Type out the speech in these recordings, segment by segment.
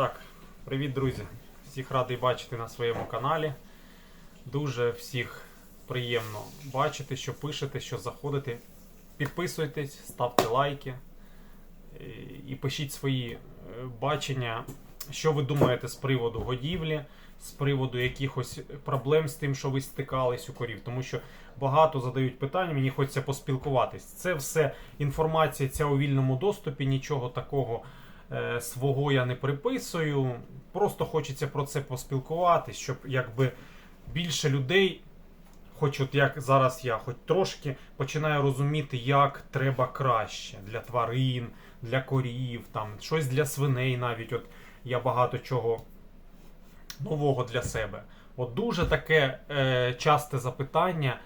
Так, привіт, друзі! Всіх радий бачити на своєму каналі. Дуже всіх приємно бачити, що пишете, що заходите. Підписуйтесь, ставте лайки е, і пишіть свої е, бачення, що ви думаєте з приводу годівлі, з приводу якихось проблем з тим, що ви стикались у корів. Тому що багато задають питання, мені хочеться поспілкуватись. Це все інформація ця у вільному доступі, нічого такого свого я не приписую. Просто хочеться про це поспілкуватись, щоб якби більше людей, хоч от як зараз я, хоч трошки починаю розуміти, як треба краще для тварин, для корів, там щось для свиней навіть. От я багато чого нового для себе. От дуже таке е, часте запитання.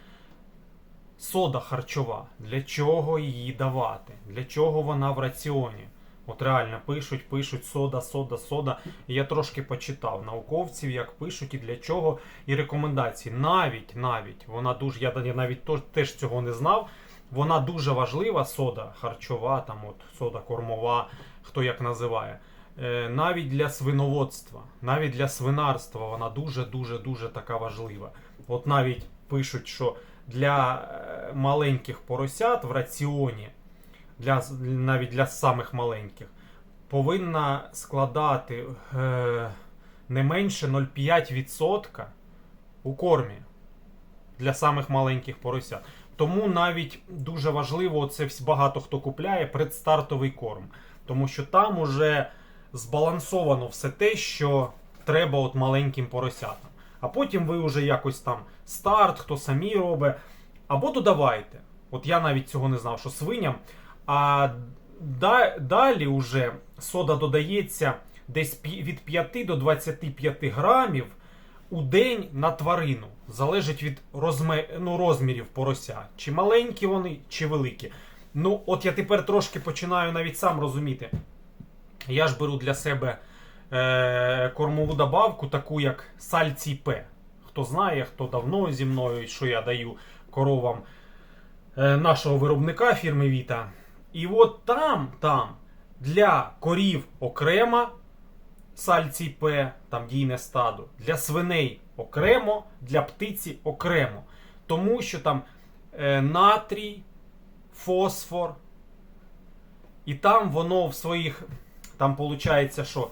Сода харчова. Для чого її давати? Для чого вона в раціоні? От реально пишуть, пишуть сода, сода, сода. Я трошки почитав науковців, як пишуть і для чого, і рекомендації. Навіть, навіть, вона дуже, я, навіть теж цього не знав. Вона дуже важлива, сода харчова, там от сода кормова, хто як називає. Е, навіть для свиноводства, навіть для свинарства вона дуже дуже дуже така важлива. От навіть пишуть, що для е, маленьких поросят в раціоні, для, навіть для самих маленьких, повинна складати е, не менше 0,5% у кормі для самих маленьких поросят. Тому навіть дуже важливо, це багато хто купляє предстартовий корм. Тому що там уже збалансовано все те, що треба от маленьким поросятам. А потім ви вже якось там старт, хто самі робить. Або додавайте. От я навіть цього не знав, що свиням. А да- далі вже сода додається десь від 5 до 25 грамів у день на тварину. Залежить від розме... ну, розмірів порося. Чи маленькі вони, чи великі. Ну, от я тепер трошки починаю навіть сам розуміти. Я ж беру для себе е, кормову добавку, таку як сальцій П. Хто знає, хто давно зі мною, що я даю коровам е, нашого виробника фірми Віта. І от там, там для корів окремо сальцій П, там дійне стадо, для свиней окремо, для птиці окремо. Тому що там е, натрій, фосфор, і там воно в своїх, там виходить, що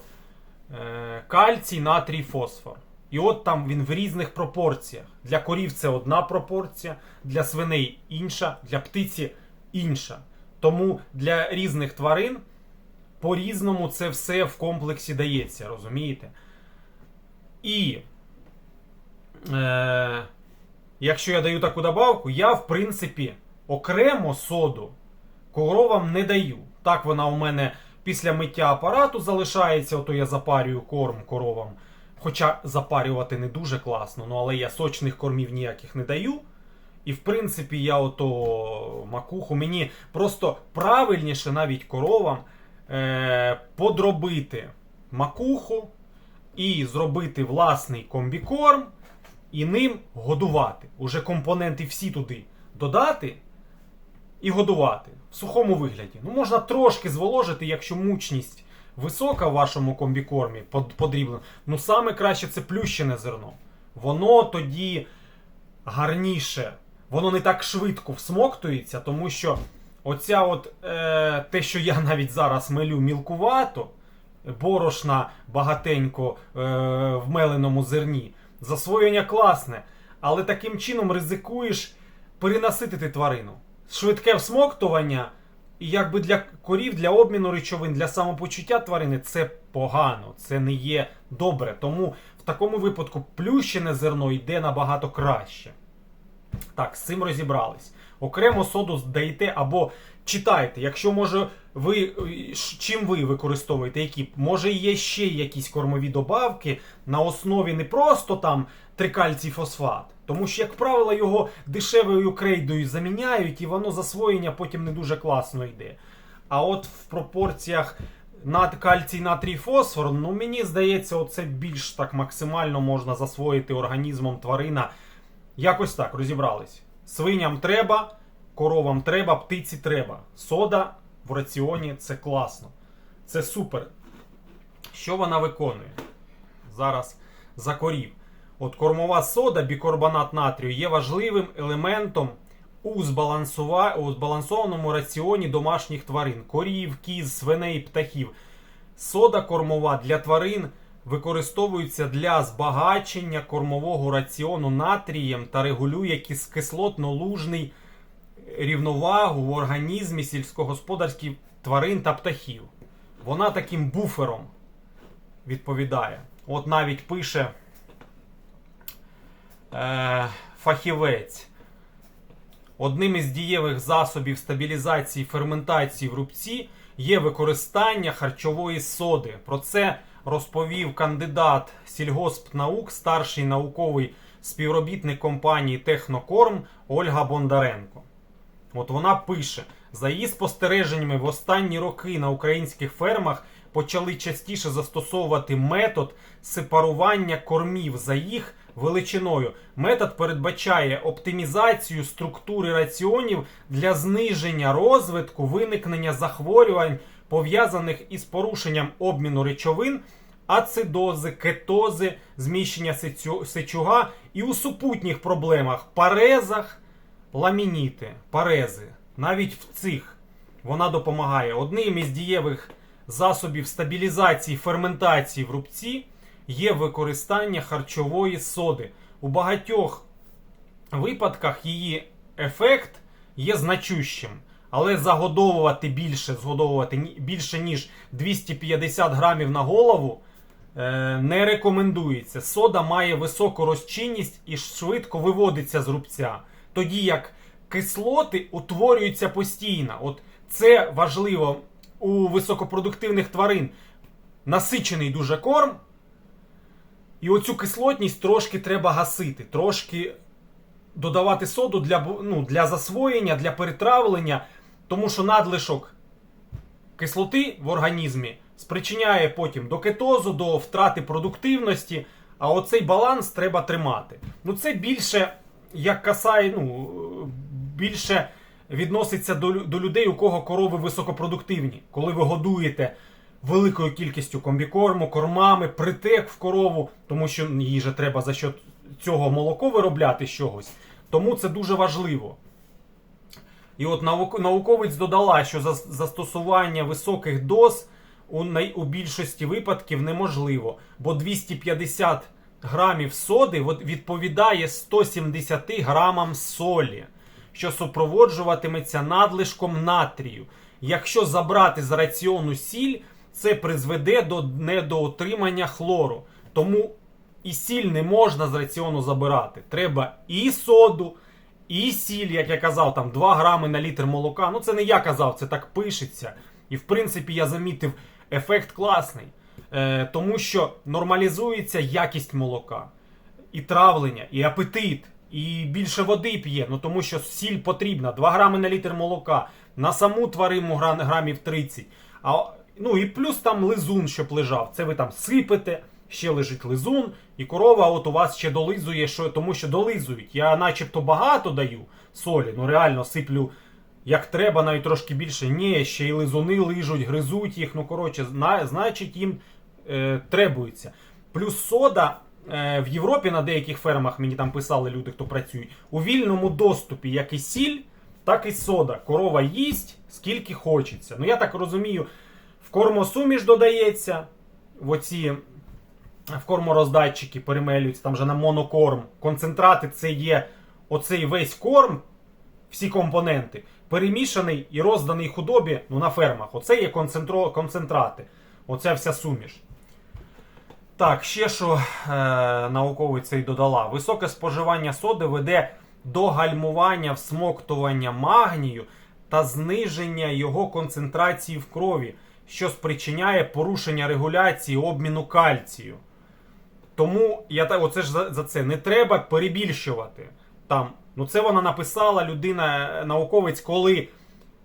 е, кальцій, натрій, фосфор. І от там він в різних пропорціях. Для корів це одна пропорція, для свиней інша, для птиці інша. Тому для різних тварин по-різному це все в комплексі дається, розумієте? І е, якщо я даю таку добавку, я в принципі окремо соду коровам не даю. Так вона у мене після миття апарату залишається, ото я запарюю корм коровам. Хоча запарювати не дуже класно, ну але я сочних кормів ніяких не даю. І в принципі, я ото макуху, мені просто правильніше навіть коровам е, подробити макуху і зробити власний комбікорм і ним годувати. Уже компоненти всі туди додати і годувати в сухому вигляді. Ну, можна трошки зволожити, якщо мучність висока в вашому комбікормі под- подрібно. Ну, саме краще це плющене зерно. Воно тоді гарніше, воно не так швидко всмоктується, тому що оця от е, те, що я навіть зараз мелю мілкувато, борошна багатенько е, в меленому зерні, засвоєння класне, але таким чином ризикуєш перенаситити тварину. Швидке всмоктування, і якби для корів, для обміну речовин, для самопочуття тварини це погано, це не є добре. Тому в такому випадку плющене зерно йде набагато краще. Так, з цим розібрались. Окремо соду даєте або читайте, якщо може ви е, чим ви використовуєте, які може є ще якісь кормові добавки на основі не просто там трикальцій фосфат, тому що, як правило, його дешевою крейдою заміняють, і воно засвоєння потім не дуже класно йде. А от в пропорціях над кальцій, натрій, фосфор, ну мені здається, оце більш так максимально можна засвоїти організмом тварина. Якось так розібрались. Свиням треба, коровам треба, птиці треба. Сода в раціоні це класно. Це супер. Що вона виконує? Зараз закорів. От кормова сода, бікарбонат натрію, є важливим елементом у збалансованому раціоні домашніх тварин корів, кіз, свиней, птахів. Сода кормова для тварин використовується для збагачення кормового раціону натрієм та регулює кис- кислотно-лужний рівновагу в організмі сільськогосподарських тварин та птахів. Вона таким буфером відповідає. От навіть пише е, фахівець. Одним із дієвих засобів стабілізації ферментації в рубці є використання харчової соди. Про це розповів кандидат сільгоспнаук, старший науковий співробітник компанії Технокорм Ольга Бондаренко. От вона пише: за її спостереженнями, в останні роки на українських фермах почали частіше застосовувати метод сепарування кормів за їх величиною. Метод передбачає оптимізацію структури раціонів для зниження розвитку виникнення захворювань, пов'язаних із порушенням обміну речовин, ацидози, кетози, зміщення сечуга і у супутніх проблемах парезах, ламініти, парези. Навіть в цих вона допомагає. Одним із дієвих засобів стабілізації ферментації в рубці є використання харчової соди. У багатьох випадках її ефект є значущим. Але загодовувати більше, згодовувати більше ніж 250 грамів на голову е, не рекомендується. Сода має високу розчинність і швидко виводиться з рубця. Тоді як кислоти утворюються постійно. От це важливо у високопродуктивних тварин. Насичений дуже корм. І оцю кислотність трошки треба гасити, трошки додавати соду для, ну, для засвоєння, для перетравлення, тому що надлишок кислоти в організмі спричиняє потім до кетозу, до втрати продуктивності. А оцей баланс треба тримати. Ну, це більше як касає, ну, більше відноситься до, до людей, у кого корови високопродуктивні. Коли ви годуєте великою кількістю комбікорму, кормами, притек в корову, тому що їй же треба за що цього молоко виробляти з чогось. Тому це дуже важливо. І от наук- науковець додала, що за- застосування високих доз у, най- у більшості випадків неможливо, бо 250 грамів соди відповідає 170 грамам солі, що супроводжуватиметься надлишком натрію. Якщо забрати з раціону сіль, це призведе до недоотримання хлору. Тому і сіль не можна з раціону забирати. Треба і соду, і сіль, як я казав, там 2 грами на літр молока. Ну це не я казав, це так пишеться. І в принципі я замітив, ефект класний. Е, тому що нормалізується якість молока, і травлення, і апетит, і більше води п'є. Ну тому що сіль потрібна. 2 грами на літр молока, на саму тварину грамів 30. А, ну і плюс там лизун, щоб лежав. Це ви там сипете, ще лежить лизун, і корова от у вас ще долизує, що, тому що долизують. Я начебто багато даю солі, ну реально сиплю як треба, навіть трошки більше. Ні, ще й лизуни лижуть, гризуть їх. Ну коротше, зна, значить їм е, требується. Плюс сода. е, В Європі на деяких фермах мені там писали люди, хто працюють, у вільному доступі як і сіль, так і сода. Корова їсть скільки хочеться. Ну я так розумію, в кормосуміш додається, в оці в кормороздатчики перемелюються, там же на монокорм. Концентрати це є оцей весь корм, всі компоненти, перемішаний і розданий худобі ну, на фермах. Оце є концентро... концентрати. Оця вся суміш. Так, ще що е, науковець цей додала. Високе споживання соди веде до гальмування всмоктування магнію та зниження його концентрації в крові, що спричиняє порушення регуляції обміну кальцію. Тому я так, оце ж за, за це не треба перебільшувати. Там, ну це вона написала людина, е, науковець, коли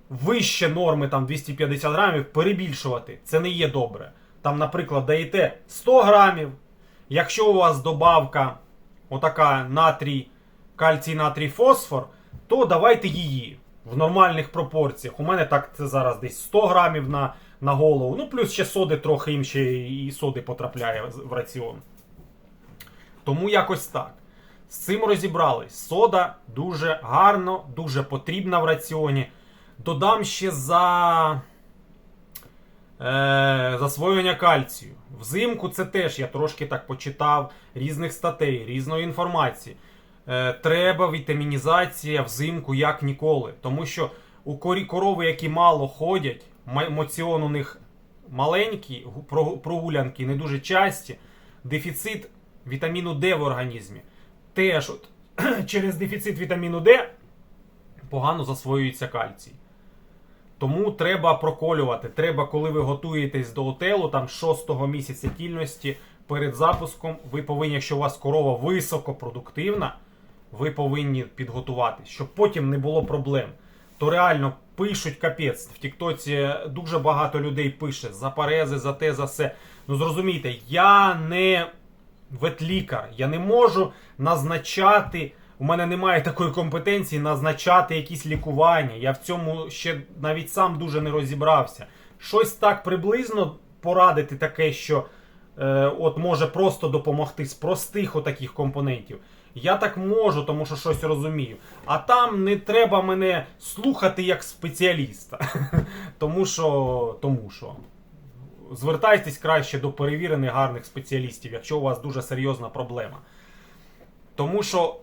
вище норми там 250 грамів перебільшувати. Це не є добре. Там, наприклад, даєте 100 грамів. Якщо у вас добавка отака натрій, кальцій, натрій, фосфор, то давайте її в нормальних пропорціях. У мене так це зараз десь 100 грамів на, на голову. Ну, плюс ще соди трохи їм і соди потрапляє в раціон. Тому якось так. З цим розібрались. Сода дуже гарно, дуже потрібна в раціоні. Додам ще за е, засвоєння кальцію. Взимку це теж я трошки так почитав різних статей, різної інформації. Е, треба вітамінізація взимку як ніколи. Тому що у корі корови, які мало ходять, моціон у них маленький, прогулянки не дуже часті, дефіцит вітаміну Д в організмі. Теж от, через дефіцит вітаміну Д погано засвоюється кальцій. Тому треба проколювати. Треба, коли ви готуєтесь до отелу, там 6-го місяця тільності перед запуском, ви повинні, якщо у вас корова високопродуктивна, ви повинні підготувати, щоб потім не було проблем. То реально пишуть капець. В Тіктоці дуже багато людей пише за парези, за те, за все. Ну зрозумійте, я не ветлікар, я не можу назначати. У мене немає такої компетенції назначати якісь лікування. Я в цьому ще навіть сам дуже не розібрався. Щось так приблизно порадити таке, що е, от може просто допомогти з простих отаких компонентів. Я так можу, тому що щось розумію. А там не треба мене слухати як спеціаліста. тому що. Тому що. Звертайтесь краще до перевірених гарних спеціалістів, якщо у вас дуже серйозна проблема. Тому що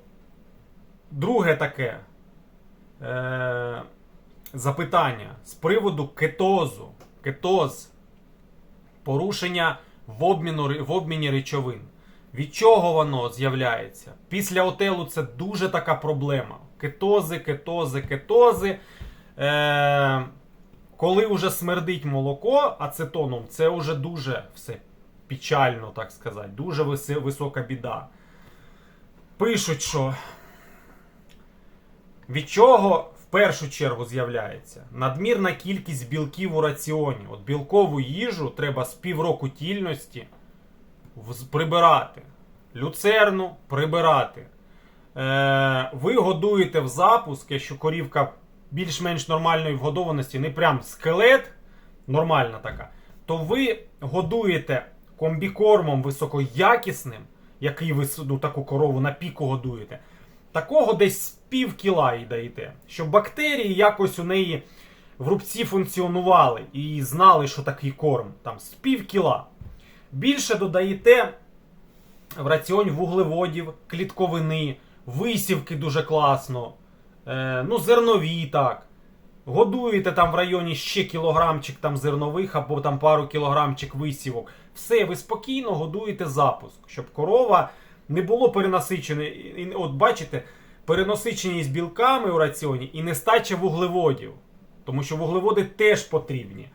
друге таке е, запитання з приводу кетозу. Кетоз. Порушення в, обміну, в обміні речовин. Від чого воно з'являється? Після отелу це дуже така проблема. Кетози, кетози, кетози. Е, коли вже смердить молоко ацетоном, це вже дуже все печально, так сказати. Дуже висока біда. Пишуть, що від чого в першу чергу з'являється надмірна кількість білків у раціоні. От білкову їжу треба з півроку тільності прибирати. Люцерну прибирати. Е, ви годуєте в запуск, якщо корівка більш-менш нормальної вгодованості, не прям скелет, нормальна така, то ви годуєте комбікормом високоякісним, який ви ну, таку корову на піку годуєте. Такого десь пів кіла їй даєте, щоб бактерії якось у неї в рубці функціонували і знали, що такий корм. Там з пів кіла. Більше додаєте в раціон вуглеводів, клітковини, висівки дуже класно. Е, ну, зернові так. Годуєте там в районі ще кілограмчик там зернових або там пару кілограмчик висівок. Все, ви спокійно годуєте запуск, щоб корова не було перенасичене. От бачите, перенасиченість білками у раціоні і нестача вуглеводів. Тому що вуглеводи теж потрібні.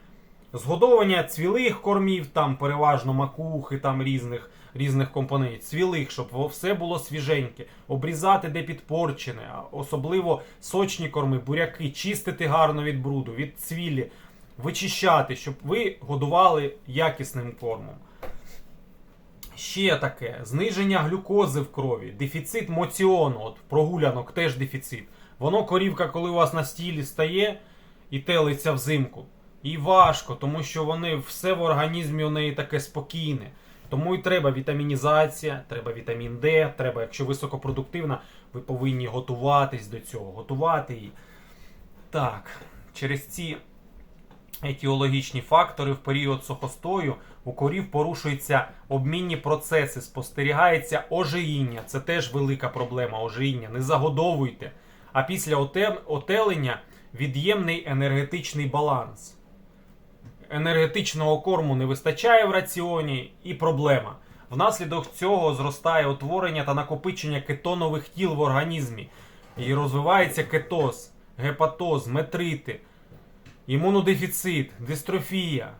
Згодовування цвілих кормів, там переважно макухи, там різних, різних компонентів, цвілих, щоб все було свіженьке, обрізати де підпорчене, особливо сочні корми, буряки, чистити гарно від бруду, від цвілі, вичищати, щоб ви годували якісним кормом. Ще таке: зниження глюкози в крові, дефіцит моціону, от прогулянок теж дефіцит. Воно корівка, коли у вас на стілі стає і телиться взимку. І важко, тому що вони все в організмі у неї таке спокійне. Тому і треба вітамінізація, треба вітамін Д, треба, якщо високопродуктивна, ви повинні готуватись до цього, готувати її. Так, через ці етіологічні фактори в період сухостою у корів порушуються обмінні процеси, спостерігається ожиїння. Це теж велика проблема ожиїння. Не загодовуйте. А після оте- отелення від'ємний енергетичний баланс. Енергетичного корму не вистачає в раціоні і проблема. Внаслідок цього зростає утворення та накопичення кетонових тіл в організмі. І розвивається кетоз, гепатоз, метрити, імунодефіцит, дистрофія,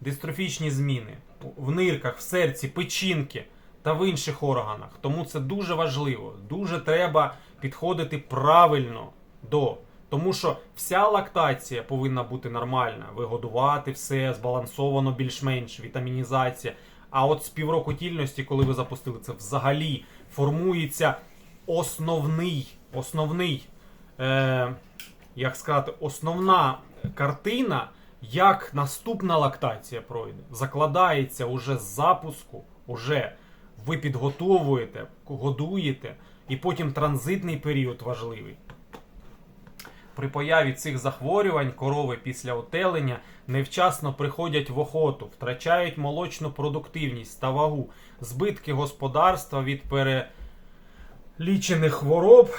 дистрофічні зміни в нирках, в серці, печінки та в інших органах. Тому це дуже важливо. Дуже треба підходити правильно до. Тому що вся лактація повинна бути нормальна. Вигодувати все збалансовано більш-менш, вітамінізація. А от з півроку тільності, коли ви запустили це, взагалі формується основний, основний, е, як сказати, основна картина, як наступна лактація пройде, закладається уже з запуску, уже ви підготовуєте, годуєте, і потім транзитний період важливий. При появі цих захворювань корови після отелення невчасно приходять в охоту, втрачають молочну продуктивність та вагу, збитки господарства від перелічених хвороб,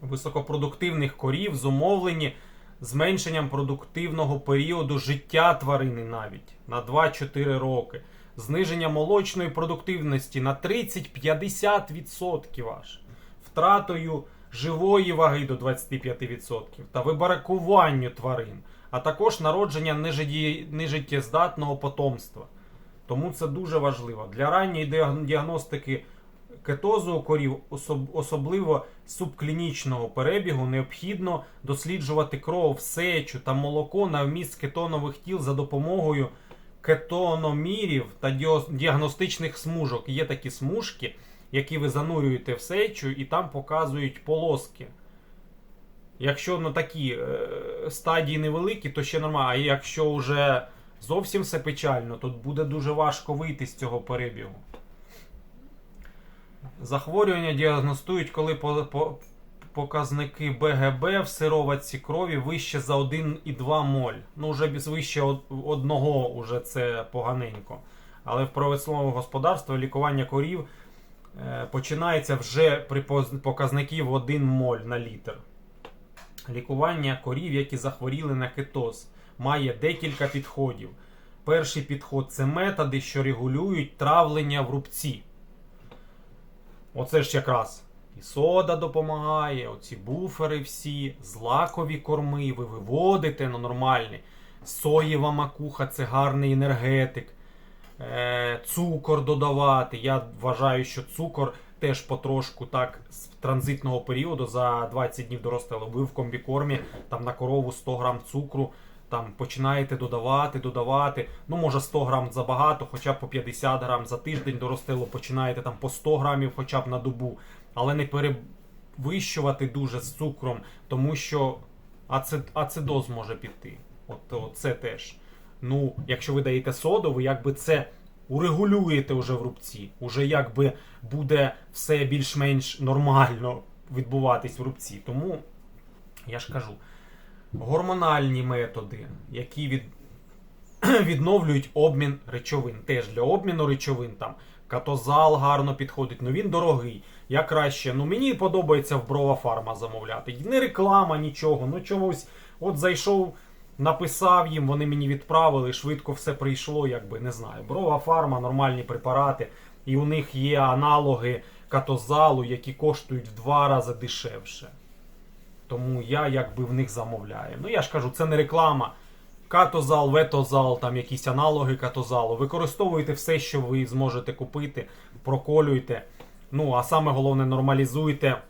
високопродуктивних корів зумовлені зменшенням продуктивного періоду життя тварини навіть на 2-4 роки, зниження молочної продуктивності на 30-50% аж, втратою живої ваги до 25% та вибаракуванню тварин, а також народження нежиттєздатного потомства. Тому це дуже важливо. Для ранньої діагностики кетозу у корів, особливо субклінічного перебігу, необхідно досліджувати кров, сечу та молоко на вміст кетонових тіл за допомогою кетономірів та діагностичних смужок. Є такі смужки, які ви занурюєте в сечу і там показують полоски. Якщо на такі е, стадії невеликі, то ще нормально. А якщо вже зовсім все печально, то буде дуже важко вийти з цього перебігу. Захворювання діагностують, коли по, по, показники БГБ в сироватці крові вище за 1,2 моль. Ну, вже вище одного уже це поганенько. Але в промисловому господарстві лікування корів починається вже при показників 1 моль на літр. Лікування корів, які захворіли на кетоз, має декілька підходів. Перший підход це методи, що регулюють травлення в рубці. Оце ж якраз і сода допомагає, оці буфери всі, злакові корми, ви виводите на нормальний. Соєва макуха це гарний енергетик. Е, цукор додавати. Я вважаю, що цукор теж потрошку так з транзитного періоду за 20 днів дорослого. Ви в комбікормі там на корову 100 грам цукру. Там починаєте додавати, додавати. Ну, може 100 грам забагато, хоча б по 50 грам за тиждень доростило, починаєте там по 100 грамів хоча б на добу, але не перевищувати дуже з цукром, тому що ацид, ацидоз може піти. От, от це теж. Ну, якщо ви даєте соду, ви якби це урегулюєте вже в рубці. Уже якби буде все більш-менш нормально відбуватись в рубці. Тому я ж кажу, гормональні методи, які від... відновлюють обмін речовин. Теж для обміну речовин там катозал гарно підходить, ну він дорогий. Я краще, ну мені подобається в Брова Фарма замовляти. Не реклама, нічого. Ну чомусь, от зайшов, написав їм, вони мені відправили, швидко все прийшло, якби не знаю. Брова Фарма, нормальні препарати, і у них є аналоги катозалу, які коштують в два рази дешевше. Тому я якби в них замовляю. Ну я ж кажу, це не реклама. Катозал, ветозал, там якісь аналоги катозалу. Використовуйте все, що ви зможете купити, проколюйте. Ну, а саме головне, нормалізуйте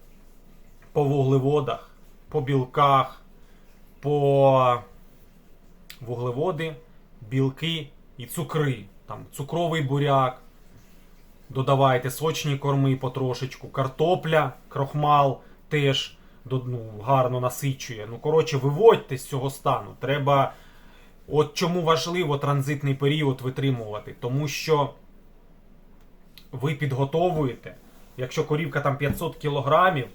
по вуглеводах, по білках, по вуглеводи, білки і цукри. Там цукровий буряк. Додавайте сочні корми потрошечку, картопля, крохмал теж ну, гарно насичує. Ну, коротше, виводьте з цього стану. Треба. От чому важливо транзитний період витримувати. Тому що ви підготовуєте, якщо корівка там 500 кілограмів,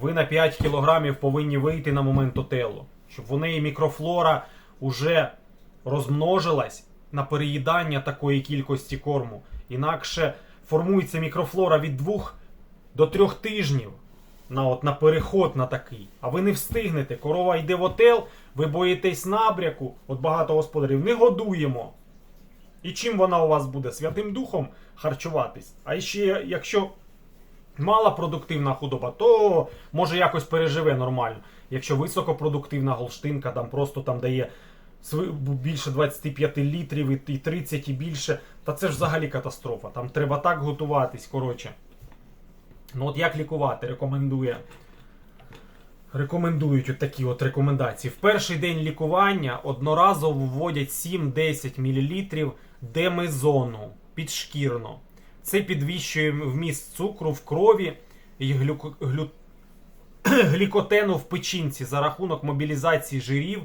ви на 5 кілограмів повинні вийти на момент отелу, щоб в неї мікрофлора вже розмножилась на переїдання такої кількості корму. Інакше формується мікрофлора від 2 до 3 тижнів на, от, на переход на такий. А ви не встигнете. Корова йде в отел, ви боїтесь набряку, от багато господарів не годуємо. І чим вона у вас буде? Святим Духом харчуватись. А ще, якщо мала продуктивна худоба, то може якось переживе нормально. Якщо високопродуктивна голштинка, там просто там дає більше 25 літрів і і 30 і більше, та це ж взагалі катастрофа. Там треба так готуватись, коротше. Ну от як лікувати, рекомендує. Рекомендують от такі от рекомендації. В перший день лікування одноразово вводять 7-10 мл демезону підшкірно. Це підвищує вміст цукру в крові і глюко- глю... глікотену в печінці за рахунок мобілізації жирів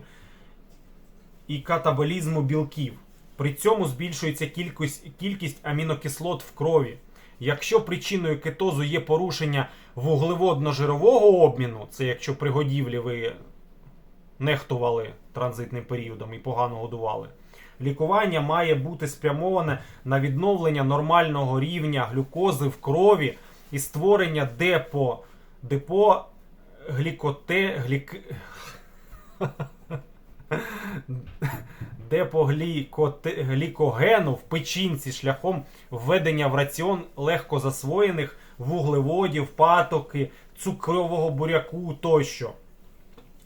і катаболізму білків. При цьому збільшується кількість, кількість амінокислот в крові. Якщо причиною кетозу є порушення вуглеводно-жирового обміну, це якщо при годівлі ви нехтували транзитним періодом і погано годували, лікування має бути спрямоване на відновлення нормального рівня глюкози в крові і створення депо, депо глікоте, глік... депоглікогену в печінці шляхом введення в раціон легко засвоєних вуглеводів, патоки, цукрового буряку тощо.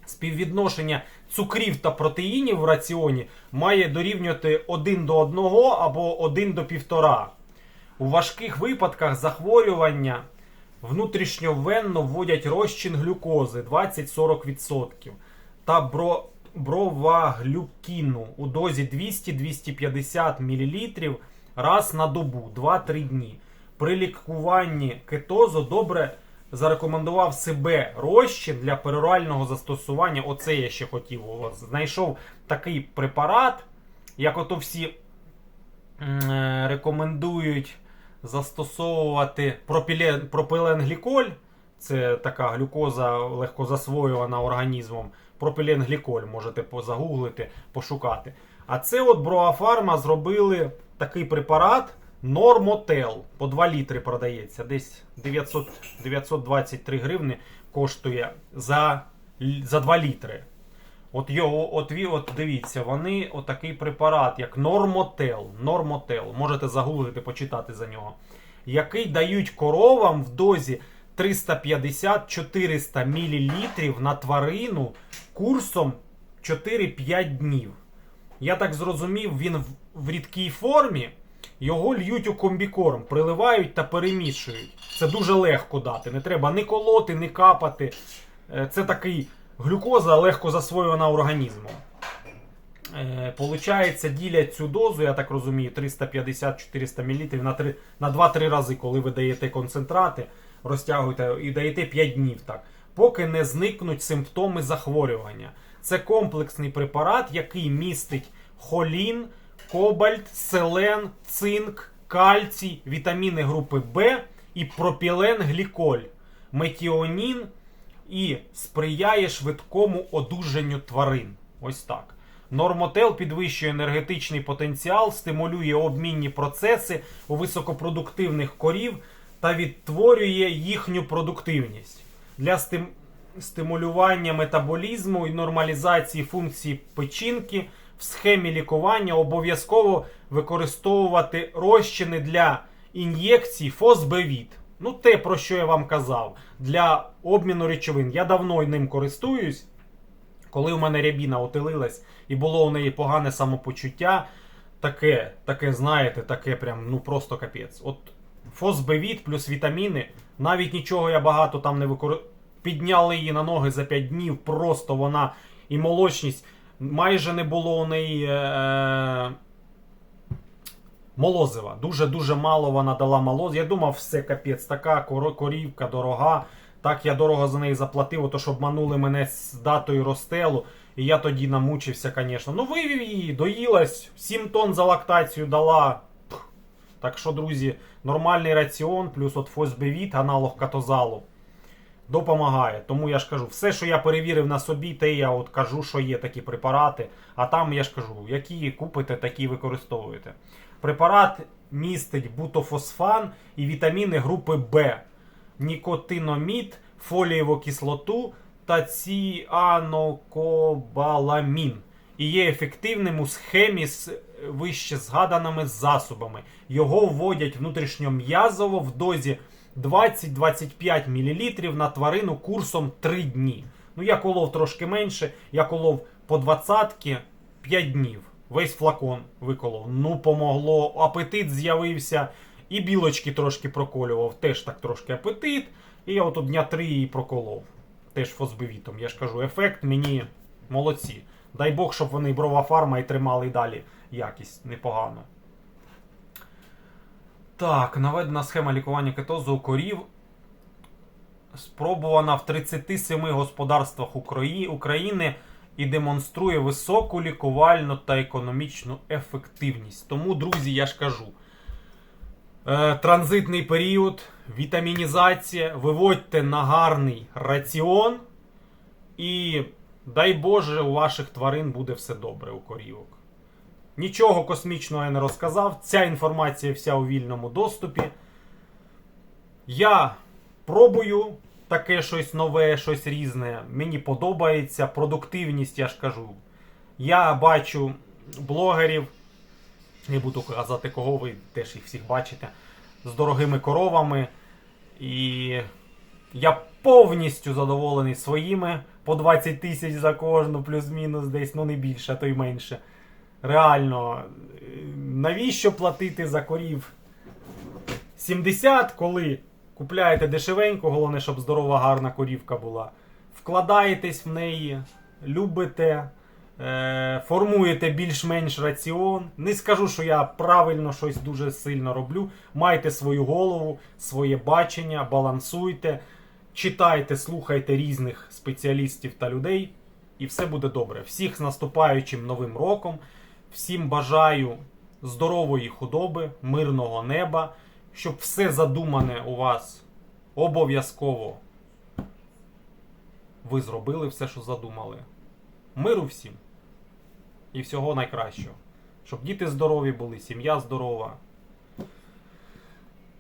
Співвідношення цукрів та протеїнів в раціоні має дорівнювати 1 до 1 або 1 до 1,5. У важких випадках захворювання внутрішньовенно вводять розчин глюкози 20-40% та бро, броваглюкіну у дозі 200-250 мл раз на добу 2-3 дні. При лікуванні кетозу добре зарекомендував себе розчин для перорального застосування. Оце я ще хотів. Знайшов такий препарат, як ото всі е, рекомендують застосовувати пропілен, пропиленгліколь. Це така глюкоза легко засвоювана організмом. Пропиленгліколь можете загуглити, пошукати. А це от Броафарма зробили такий препарат Нормотел. По 2 літри продається. Десь 900, 923 гривни коштує за, за 2 літри. От його, от, от дивіться, вони отакий препарат, як Нормотел. Нормотел. Можете загуглити, почитати за нього. Який дають коровам в дозі 350-400 мл на тварину курсом 4-5 днів. Я так зрозумів, він в, в рідкій формі. Його льють у комбікорм, приливають та перемішують. Це дуже легко дати. Не треба ні колоти, ні капати. Е, Це такий глюкоза легко засвоювана організмом. Е, Получається, ділять цю дозу, я так розумію, 350-400 мл на, на 2-3 рази, коли ви даєте концентрати, розтягуєте і даєте 5 днів так, поки не зникнуть симптоми захворювання. Це комплексний препарат, який містить холін, кобальт, селен, цинк, кальцій, вітаміни групи Б і пропіленгліколь, метіонін і сприяє швидкому одужанню тварин. Ось так. Нормотел підвищує енергетичний потенціал, стимулює обмінні процеси у високопродуктивних корів та відтворює їхню продуктивність. Для стим... стимулювання метаболізму і нормалізації функцій печінки в схемі лікування обов'язково використовувати розчини для ін'єкцій фосбевіт. Ну, те, про що я вам казав, для обміну речовин. Я давно ним користуюсь. Коли у мене рябіна отелилась і було у неї погане самопочуття, таке, таке, знаєте, таке прям, ну просто капець. От фосбевіт плюс вітаміни, навіть нічого я багато там не використовую. Підняли її на ноги за 5 днів, просто вона і молочність. Майже не було у неї е- молозива. Дуже-дуже мало вона дала молоз. Я думав, все капець, така корівка дорога. Так я дорого за неї заплатив, то щоб манули мене з датою розстелу. І я тоді намучився, звісно. Ну, вивів її, доїлась, 7 тонн за лактацію дала. Так що, друзі, нормальний раціон, плюс от фосбевіт, аналог катозалу. Допомагає. Тому я ж кажу, все, що я перевірив на собі, те я от кажу, що є такі препарати. А там я ж кажу, які купите, такі використовуєте. Препарат містить бутофосфан і вітаміни групи Б, нікотиномід, фолієву кислоту та ціанокобаламін. І є ефективним у схемі з вище згаданими засобами. Його вводять внутрішньом'язово в дозі 20-25 мл на тварину курсом 3 дні. Ну, я колов трошки менше, я колов по 20 5 днів. Весь флакон виколов. Ну, помогло. Апетит з'явився. І білочки трошки проколював. Теж так трошки апетит. І я от дня 3 її проколов. Теж фосбевітом. Я ж кажу, ефект мені молодці. Дай Бог, щоб вони брова фарма і тримали далі якість непогано. Так, наведена схема лікування кетозу у корів. спробувана в 37 господарствах України і демонструє високу лікувальну та економічну ефективність. Тому, друзі, я ж кажу. Е, транзитний період, вітамінізація, виводьте на гарний раціон, і дай Боже, у ваших тварин буде все добре у корівок. Нічого космічного я не розказав. Ця інформація вся у вільному доступі. Я пробую таке щось нове, щось різне. Мені подобається. Продуктивність, я ж кажу. Я бачу блогерів, не буду казати, кого ви теж їх всіх бачите, з дорогими коровами. І я повністю задоволений своїми по 20 тисяч за кожну, плюс-мінус десь, ну не більше, а то й менше. Реально, е, навіщо платити за корів 70, коли купляєте дешевенько, головне, щоб здорова, гарна корівка була. Вкладаєтесь в неї, любите, е, формуєте більш-менш раціон. Не скажу, що я правильно щось дуже сильно роблю. Майте свою голову, своє бачення, балансуйте, читайте, слухайте різних спеціалістів та людей, і все буде добре. Всіх з наступаючим новим роком. Всім бажаю здорової худоби, мирного неба, щоб все задумане у вас обов'язково ви зробили все, що задумали. Миру всім і всього найкращого. Щоб діти здорові були, сім'я здорова.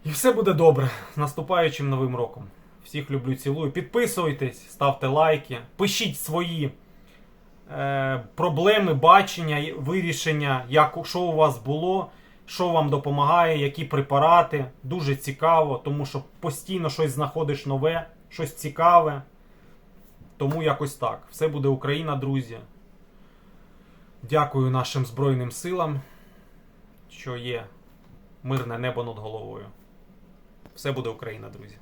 І все буде добре. З наступаючим новим роком. Всіх люблю, цілую. Підписуйтесь, ставте лайки, пишіть свої е, проблеми, бачення, вирішення, як, що у вас було, що вам допомагає, які препарати. Дуже цікаво, тому що постійно щось знаходиш нове, щось цікаве. Тому якось так. Все буде Україна, друзі. Дякую нашим Збройним силам, що є мирне небо над головою. Все буде Україна, друзі.